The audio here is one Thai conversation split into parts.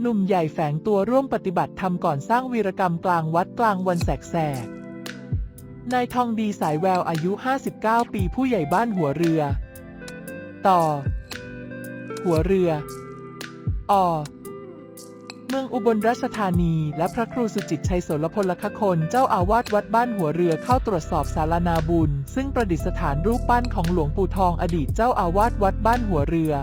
หนุ่มใหญ่แฝงตัวร่วมปฏิบัติธรรมก่อนสร้างวีรกรรมกลางวัดกลางวันแสกๆนายทองดีสายแววอายุ 59 ปีผู้ใหญ่บ้านหัวเรือ ต่อ หัวเรืออเมืองอุบลราชธานี และพระครูสุจิตชัยโสรพลคคนเจ้าอาวาสวัดบ้านหัวเรือเข้าตรวจสอบศาลานาบุญ ซึ่งประดิษฐานรูปปั้นของหลวงปู่ทองอดีตเจ้าอาวาสวัดบ้านหัวเรือ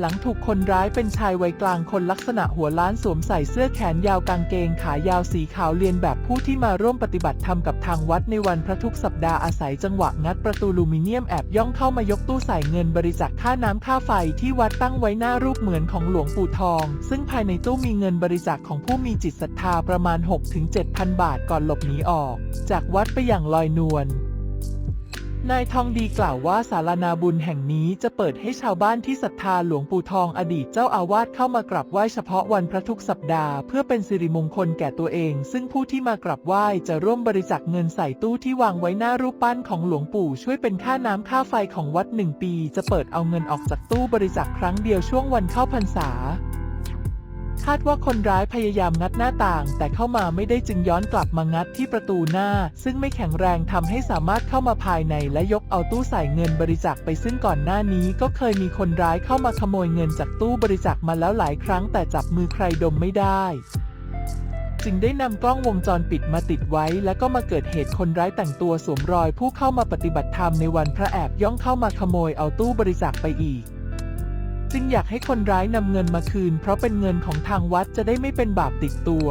หลังถูกคนร้ายเป็นชายวัยกลางคนลักษณะหัวล้านสวมใส่เสื้อแขนยาวกางเกงขายาวสีขาวเรียนแบบผู้ที่มาร่วมปฏิบัติธรรมกับทางวัดในวันพระทุกสัปดาห์อาศัยจังหวะงัดประตูลูมิเนียมแอบย่องเข้ามายกตู้ใส่เงินบริจาคค่าน้ำค่าไฟที่วัดตั้งไว้หน้ารูปเหมือนของหลวงปู่ทอง ซึ่งภายในตู้มีเงินบริจาคของผู้มีจิตศรัทธาประมาณ 6-7,000 บาทก่อนหลบหนีออก จากวัดไปอย่างลอยนวล นายทองดีกล่าวว่าศาลานาบุญแห่งนี้จะเปิดให้ชาวบ้านที่ศรัทธาหลวงปู่ทองอดีตเจ้าอาวาสเข้ามากราบไหว้เฉพาะวันพระทุกสัปดาห์ เพื่อเป็นสิริมงคลแก่ตัวเอง ซึ่งผู้ที่มากราบไหว้จะร่วมบริจาคเงินใส่ตู้ที่วางไว้หน้ารูปปั้นของหลวงปู่ช่วยเป็นค่าน้ำค่าไฟของวัดหนึ่งปี จะเปิดเอาเงินออกจากตู้บริจาคครั้งเดียวช่วงวันเข้าพรรษา คาดว่าคนร้ายพยายามงัดหน้าต่าง แต่เข้ามาไม่ได้จึงย้อนกลับมางัดที่ประตูหน้า ซึ่งไม่แข็งแรงทำให้สามารถเข้ามาภายในและยกเอาตู้ใส่เงินบริจาคไปซึ่งก่อนหน้านี้ก็เคยมีคนร้ายเข้ามาขโมยเงินจากตู้บริจาคมาแล้วหลายครั้ง แต่จับมือใครดมไม่ได้จึงได้นำกล้องวงจรปิดมาติดไว้ และก็มาเกิดเหตุคนร้ายแต่งตัวสวมรอยผู้เข้ามาปฏิบัติธรรมในวันพระแอบย่องเข้ามาขโมยเอาตู้บริจาคไปอีก จึงอยากให้คนร้ายนำเงินมาคืน เพราะเป็นเงินของทางวัดจะได้ไม่เป็นบาปติดตัว